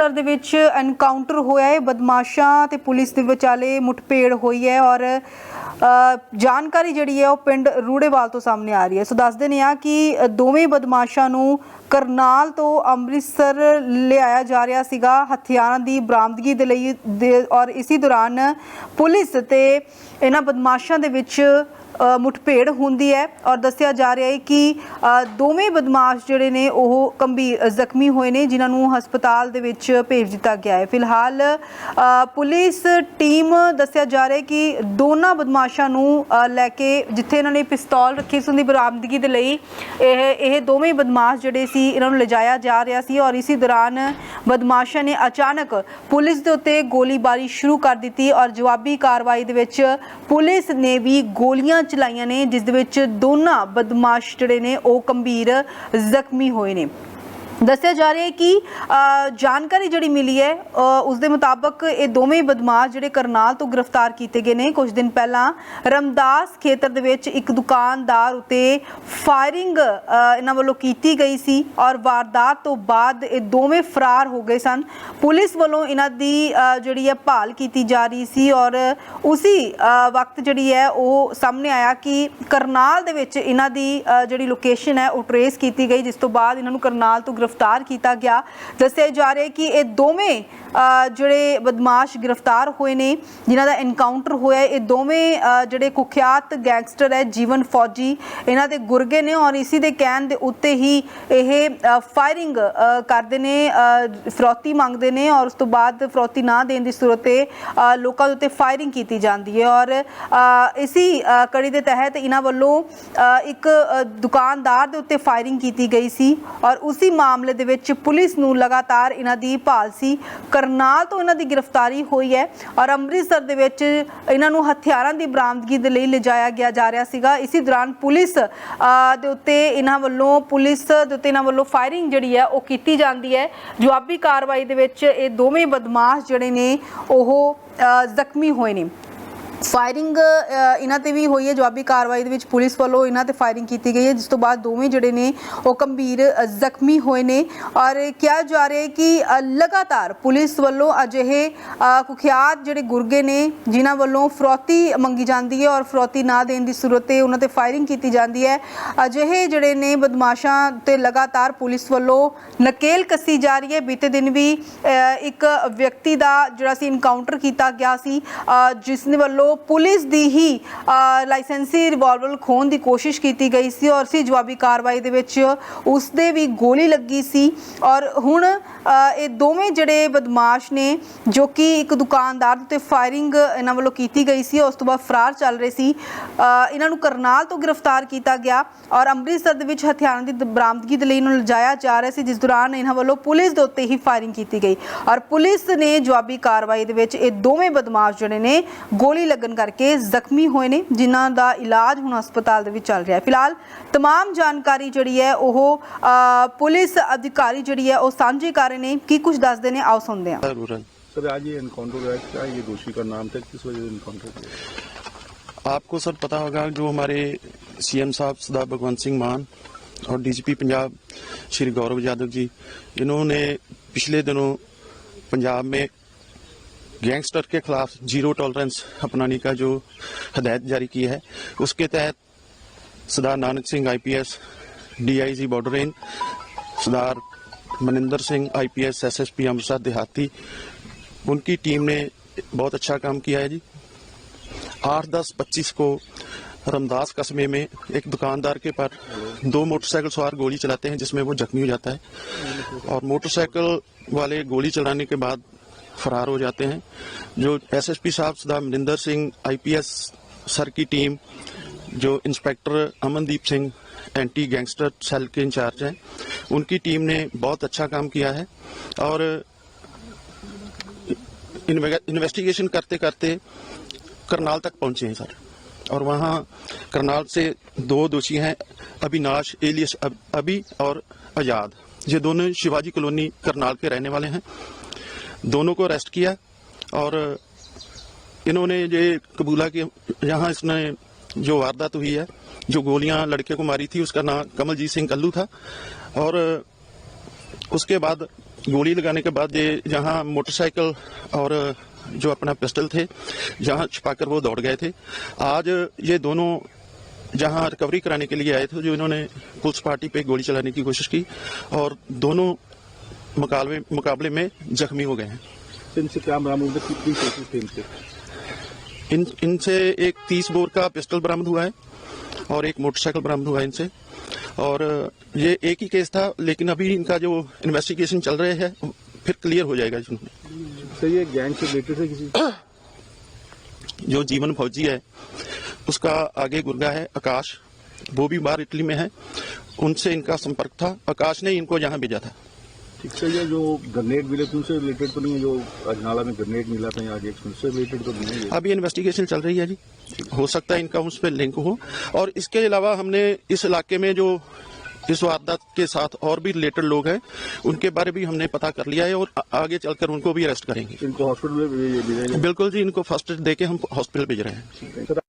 Sir ਦੇ ਵਿੱਚ encounter ਹੋਇਆ ਹੈ, ਬਦਮਾਸ਼ਾਂ ਤੇ ਪੁਲਿਸ ਦੇ ਵਿਚਾਲੇ ਮੁੱਠਭੇੜ ਹੋਈ ਹੈ ਔਰ ਜਾਣਕਾਰੀ ਜਿਹੜੀ ਹੈ ਉਹ ਪਿੰਡ ਰੂੜੇਵਾਲ ਤੋਂ ਸਾਹਮਣੇ ਆ ਰਹੀ ਹੈ। ਸੋ ਦੱਸਦੇ ਨੇ ਆ ਕਿ ਦੋਵੇਂ ਬਦਮਾਸ਼ਾਂ ਨੂੰ ਕਰਨਾਲ ਤੋਂ ਅੰਮ੍ਰਿਤਸਰ ਲਿਆਇਆ ਜਾ ਰਿਹਾ ਸੀਗਾ ਹਥਿਆਰਾਂ ਦੀ ਬਰਾਮਦਗੀ ਦੇ ਲਈ ਦੇ- ਔਰ ਇਸੇ ਦੌਰਾਨ ਪੁਲਿਸ ਤੇ ਇਹਨਾਂ ਬਦਮਾਸ਼ਾਂ ਦੇ ਵਿੱਚ ਮੁਠਭੇੜ ਹੁੰਦੀ ਹੈ ਔਰ ਦੱਸਿਆ ਜਾ ਰਿਹਾ ਹੈ ਕਿ ਦੋਵੇਂ ਬਦਮਾਸ਼ ਜਿਹੜੇ ਨੇ ਉਹ ਗੰਭੀਰ ਜ਼ਖਮੀ ਹੋਏ ਨੇ, ਜਿਨ੍ਹਾਂ ਨੂੰ ਹਸਪਤਾਲ ਦੇ ਵਿੱਚ ਭੇਜ ਦਿੱਤਾ ਗਿਆ ਹੈ। ਫਿਲਹਾਲ ਪੁਲਿਸ ਟੀਮ ਦੱਸਿਆ ਜਾ ਰਿਹਾ ਹੈ ਕਿ ਦੋਨਾਂ ਬਦਮਾਸ਼ਾਂ ਨੂੰ ਲੈ ਕੇ ਜਿੱਥੇ ਇਹਨਾਂ ਨੇ ਪਿਸਤੌਲ ਰੱਖੀ ਸੀ ਉਹਦੀ ਬਰਾਮਦਗੀ ਦੇ ਲਈ, ਇਹ ਇਹ ਦੋਵੇਂ ਬਦਮਾਸ਼ ਜਿਹੜੇ ਸੀ, ਇਹਨਾਂ ਨੂੰ ਲਿਜਾਇਆ ਜਾ ਰਿਹਾ ਸੀ ਔਰ ਇਸੇ ਦੌਰਾਨ ਬਦਮਾਸ਼ਾਂ ਨੇ ਅਚਾਨਕ ਪੁਲਿਸ ਦੇ ਉੱਤੇ ਗੋਲੀਬਾਰੀ ਸ਼ੁਰੂ ਕਰ ਦਿੱਤੀ ਔਰ ਜਵਾਬੀ ਕਾਰਵਾਈ ਦੇ ਵਿੱਚ ਪੁਲਿਸ ਨੇ ਵੀ ਗੋਲੀਆਂ ਚਲਾਈਆਂ ਨੇ ਜਿਸ ਦੇ ਵਿੱਚ ਦੋਨਾਂ ਬਦਮਾਸ਼ ਜਿਹੜੇ ਨੇ ਉਹ ਗੰਭੀਰ ਜ਼ਖਮੀ ਹੋਏ ਨੇ। ਦੱਸਿਆ ਜਾ ਰਿਹਾ ਹੈ ਕਿ ਜਾਣਕਾਰੀ ਜਿਹੜੀ ਮਿਲੀ ਹੈ ਉਸ ਦੇ ਮੁਤਾਬਕ ਇਹ ਦੋਵੇਂ ਬਦਮਾਸ਼ ਜਿਹੜੇ ਕਰਨਾਲ ਤੋਂ ਗ੍ਰਿਫਤਾਰ ਕੀਤੇ ਗਏ ਨੇ। ਕੁਝ ਦਿਨ ਪਹਿਲਾਂ ਰਮਦਾਸ ਖੇਤਰ ਦੇ ਵਿੱਚ ਇੱਕ ਦੁਕਾਨਦਾਰ ਉਤੇ ਫਾਇਰਿੰਗ ਇਹਨਾਂ ਵੱਲੋਂ ਕੀਤੀ ਗਈ ਸੀ ਔਰ ਵਾਰਦਾਤ ਤੋਂ ਬਾਅਦ ਇਹ ਦੋਵੇਂ ਫਰਾਰ ਹੋ ਗਏ ਸਨ। ਪੁਲਿਸ ਵੱਲੋਂ ਇਹਨਾਂ ਦੀ ਜਿਹੜੀ ਹੈ, ਭਾਲ ਕੀਤੀ ਜਾ ਰਹੀ ਸੀ ਔਰ ਉਸੇ ਵਕਤ ਜਿਹੜੀ ਹੈ, ਉਹ ਸਾਹਮਣੇ ਆਇਆ ਕਿ ਕਰਨਾਲ ਦੇ ਵਿੱਚ ਇਹਨਾਂ ਦੀ ਜਿਹੜੀ ਲੋਕੇਸ਼ਨ ਹੈ, ਉਹ ਟਰੇਸ ਕੀਤੀ ਗਈ, ਜਿਸ ਤੋਂ ਬਾਅਦ ਇਹਨਾਂ ਨੂੰ ਕਰਨਾਲ ਤੋਂ ਗ੍ਰਿਫਤਾਰ ਕੀਤਾ ਗਿਆ। ਦੱਸਿਆ ਜਾ ਰਿਹਾ ਕਿ ਇਹ ਦੋਵੇਂ ਜਿਹੜੇ ਬਦਮਾਸ਼ ਗ੍ਰਿਫਤਾਰ ਹੋਏ ਨੇ ਜਿਨ੍ਹਾਂ ਦਾ ਐਨਕਾਊਂਟਰ ਹੋਇਆ ਇਹ ਦੋਵੇਂ ਜਿਹੜੇ ਕੁਖਿਆਤ ਗੈਂਗਸਟਰ ਹੈ ਜੀਵਨ ਫੌਜੀ ਇਹਨਾਂ ਦੇ ਗੁਰਗੇ ਨੇ ਔਰ ਇਸੇ ਦੇ ਕਹਿਣ ਦੇ ਉੱਤੇ ਹੀ ਇਹ ਫਾਇਰਿੰਗ ਕਰਦੇ ਨੇ ਫਰੋਤੀ ਮੰਗਦੇ ਨੇ ਔਰ ਉਸ ਤੋਂ ਬਾਅਦ ਫਰੋਤੀ ਨਾ ਦੇਣ ਦੀ ਸੂਰਤ ਤੇ ਲੋਕਾਂ ਦੇ ਉੱਤੇ ਫਾਇਰਿੰਗ ਕੀਤੀ ਜਾਂਦੀ ਹੈ। ਔਰ ਅ, ਇਸੀ ਕੜੀ ਦੇ ਤਹਿਤ ਇਹਨਾਂ ਵੱਲੋਂ ਇੱਕ ਦੁਕਾਨਦਾਰ ਦੇ ਉੱਤੇ ਫਾਇਰਿੰਗ ਕੀਤੀ ਗਈ ਸੀ ਔਰ ਉਸੇ ਮਾਮਲੇ ਦੇ ਵਿੱਚ ਪੁਲਿਸ ਨੂੰ ਲਗਾਤਾਰ ਇਹਨਾਂ ਦੀ ਭਾਲ ਸੀ ਕਰਨਾਲ ਤੋਂ ਇਹਨਾਂ ਦੀ ਗ੍ਰਿਫਤਾਰੀ ਹੋਈ ਹੈ ਔਰ ਅੰਮ੍ਰਿਤਸਰ ਦੇ ਵਿੱਚ ਇਹਨਾਂ ਨੂੰ ਹਥਿਆਰਾਂ ਦੀ ਬਰਾਮਦਗੀ ਦੇ ਲਈ ਲਿਜਾਇਆ ਗਿਆ ਜਾ ਰਿਹਾ ਸੀਗਾ। ਇਸੇ ਦੌਰਾਨ ਪੁਲਿਸ ਦੇ ਉੱਤੇ ਇਹਨਾਂ ਵੱਲੋਂ ਪੁਲਿਸ ਦੇ ਉੱਤੇ ਇਹਨਾਂ ਵੱਲੋਂ ਫਾਇਰਿੰਗ ਜਿਹੜੀ ਹੈ ਉਹ ਕੀਤੀ ਜਾਂਦੀ ਹੈ। ਜਵਾਬੀ ਕਾਰਵਾਈ ਦੇ ਵਿੱਚ ਇਹ ਦੋਵੇਂ ਬਦਮਾਸ਼ ਜਿਹੜੇ ਨੇ ਉਹ ਜ਼ਖਮੀ ਹੋਏ ਨੇ। ਫਾਇਰਿੰਗ ਇਹਨਾਂ ਤੇ ਵੀ ਹੋਈ ਹੈ ਜਵਾਬੀ ਕਾਰਵਾਈ ਦੇ ਵਿੱਚ ਪੁਲਿਸ ਵੱਲੋਂ ਇਹਨਾਂ ਤੇ ਫਾਇਰਿੰਗ ਕੀਤੀ ਗਈ ਹੈ, ਜਿਸ ਤੋਂ ਬਾਅਦ ਦੋਵੇਂ ਜਿਹੜੇ ਨੇ ਉਹ ਗੰਭੀਰ ਜ਼ਖਮੀ ਹੋਏ ਨੇ। ਔਰ ਕਿਹਾ ਜਾ ਰਿਹਾ ਹੈ ਕਿ ਲਗਾਤਾਰ ਪੁਲਿਸ ਵੱਲੋਂ ਅਜਿਹੇ ਕੁਖਿਆਤ ਜਿਹੜੇ ਗੁਰਗੇ ਨੇ, ਜਿਨ੍ਹਾਂ ਵੱਲੋਂ ਫਰੋਤੀ ਮੰਗੀ ਜਾਂਦੀ ਹੈ ਔਰ ਫਰੋਤੀ ਨਾ ਦੇਣ ਦੀ ਸੂਰਤ ਤੇ ਉਹਨਾਂ ਤੇ ਫਾਇਰਿੰਗ ਕੀਤੀ ਜਾਂਦੀ ਹੈ, ਅਜਿਹੇ ਜਿਹੜੇ ਨੇ ਬਦਮਾਸ਼ਾਂ ਤੇ ਲਗਾਤਾਰ ਪੁਲਿਸ ਵੱਲੋਂ ਨਕੇਲ ਕੱਸੀ ਜਾ ਰਹੀ ਹੈ। ਬੀਤੇ ਦਿਨ ਵੀ ਇੱਕ ਵਿਅਕਤੀ ਦਾ ਜਿਹੜਾ ਸੀ ਇਨਕਾਊਂਟਰ ਕੀਤਾ ਗਿਆ ਸੀ ਜਿਸ ਨੇ ਵੱਲੋਂ ਪੁਲਿਸ ਦੀ ਹੀ ਅ, ਲਾਇਸੈਂਸੀ ਰਿਵਾਲਵਰ ਖੋਣ ਦੀ ਕੋਸ਼ਿਸ਼ ਕੀਤੀ ਗਈ ਸੀ ਔਰ ਸੀ ਜਵਾਬੀ ਕਾਰਵਾਈ ਦੇ ਵਿੱਚ ਉਸ ਦੇ ਵੀ ਗੋਲੀ ਲੱਗੀ ਸੀ ਔਰ ਹੁਣ ਇਹ ਦੋਵੇਂ ਜਿਹੜੇ ਬਦਮਾਸ਼ ਨੇ, ਜੋ ਕਿ ਇੱਕ ਦੁਕਾਨਦਾਰ ਦੇ ਉੱਤੇ ਫਾਇਰਿੰਗ ਇਹਨਾਂ ਵੱਲੋਂ ਕੀਤੀ ਗਈ ਸੀ, ਉਸ ਤੋਂ ਬਾਅਦ ਫਰਾਰ ਚੱਲ ਰਹੇ ਸੀ। ਇਹਨਾਂ ਨੂੰ ਕਰਨਾਲ ਤੋਂ ਗ੍ਰਿਫਤਾਰ ਕੀਤਾ ਗਿਆ ਔਰ ਅੰਮ੍ਰਿਤਸਰ ਦੇ ਵਿੱਚ ਹਥਿਆਰਾਂ ਦੀ ਬਰਾਮਦਗੀ ਦੇ ਲਈ ਇਹਨਾਂ ਨੂੰ ਲਿਜਾਇਆ ਜਾ ਰਿਹਾ ਸੀ, ਜਿਸ ਦੌਰਾਨ ਇਹਨਾਂ ਵੱਲੋਂ ਪੁਲਿਸ ਦੇ ਉੱਤੇ ਹੀ ਫਾਇਰਿੰਗ ਕੀਤੀ ਗਈ। ਔਰ ਪੁਲਿਸ ਨੇ ਜਵਾਬੀ ਕਾਰਵਾਈ ਦੇ ਵਿੱਚ ਇਹ ਦੋਵੇਂ ਬਦਮਾਸ਼ ਜਿਹੜੇ ਨੇ, ਗੋਲੀ ਲੱਗਣ ਕਰਕੇ ਜ਼ਖਮੀ ਹੋਏ ਨੇ, ਜਿਨ੍ਹਾਂ ਦਾ ਇਲਾਜ ਹੁਣ ਹਸਪਤਾਲ ਦੇ ਵਿੱਚ ਚੱਲ ਰਿਹਾ ਹੈ। ਫਿਲਹਾਲ ਤਮਾਮ ਜਾਣਕਾਰੀ ਜਿਹੜੀ ਹੈ, ਉਹ ਪੁਲਿਸ ਅਧਿਕਾਰੀ ਜਿਹੜੀ ਹੈ, ਉਹ ਸਾਂਝੀ ਕਰ ਰਹੇ ਨੇ ਕੀ ਕੁਝ ਦੱਸਦੇ ਨੇ ਆਓ ਸੁਣਦੇ ਹਾਂ जरूर सर आज ये एनकाउंटर हुआ है क्या ये दोषी का नाम था किस वजह से एनकाउंटर किया आपको सर पता होगा जो हमारे सीएम साहब सरदार भगवंत सिंह मान और डीजीपी पंजाब श्री गौरव यादव जी इन्होंने पिछले दिनों पंजाब में गैंगस्टर के खिलाफ जीरो टॉलरेंस अपनाने का जो हदायत जारी की है उसके तहत Sardar Nanak Singh IPS DIG border range Sardar Maninder Singh IPS SSP Amritsar, देहाती, उनकी टीम ने बहुत अच्छा काम किया है जी। आठ, दस, पच्चीस को रमदास कस्बे में एक दुकानदार के पर दो मोटरसाइकिल सवार गोली चलाते हैं, जिसमें वो जख्मी हो जाता है। और मोटरसाइकिल वाले गोली चलाने के बाद फरार हो जाते हैं। जो एसएसपी साहब, सदा मनिंदर सिंह आईपीएस सर की टीम जो inspector Amandeep Singh, anti gangster cell के इंचार्ज हैं, उनकी टीम ने बहुत अच्छा काम किया है और इन्वेस्टिगेशन करते करते करनाल तक पहुँचे हैं सर। और वहाँ करनाल से दो दोषी हैं, अविनाश एलियस अभी और आज़ाद ये दोनों शिवाजी कॉलोनी करनाल के रहने वाले हैं। दोनों को अरेस्ट किया और इन्होंने ये कबूला कि यहाँ इसने जो वारदात हुई है, जो गोलियाँ लड़के को मारी थी, उसका नाम कमलजीत सिंह कल्लू था। और, उसके बाद, गोली लगाने के बाद ये जहाँ मोटरसाइकिल और, जो अपना पिस्टल थे, जहाँ छिपाकर वो दौड़ गए थे। आज ये दोनों जहाँ रिकवरी कराने के लिए आए थे, जो इन्होंने पुलिस पार्टी पे गोली चलाने की कोशिश की, और दोनों मुकाबले मुकाबले में जख्मी हो गए हैं। इनसे क्या इन इनसे एक तीस बोर का पिस्टल बरामद हुआ है और एक मोटरसाइकिल बरामद हुआ है इनसे। और ये एक ही केस था लेकिन अभी इनका जो इन्वेस्टिगेशन चल रहे है फिर क्लियर हो जाएगा इसमें। सर ये गैंग से रिलेटेड है किसी जो जीवन फौजी है उसका आगे गुर्गा है आकाश। वो भी बाहर इटली में है। उनसे इनका संपर्क था। आकाश ने इनको यहाँ भेजा था। ठीक सर ये जो ग्रेनेड मिले थे उनसे रिलेटेड तो नहीं है जो अजनाला में ग्रेनेड मिला था यहाँ उससे रिलेटेड तो नहीं है। अभी इन्वेस्टिगेशन चल रही है जी। हो सकता है इनका उस पर लिंक हो। और इसके अलावा हमने इस इलाके में जो इस वारदात के साथ और भी रिलेटेड लोग हैं उनके बारे भी हमने पता कर लिया है और आगे चलकर उनको भी अरेस्ट करेंगे। इनको हॉस्पिटल में बिल्कुल जी इनको फ़र्स्ट एड देके हम हॉस्पिटल भेज रहे हैं।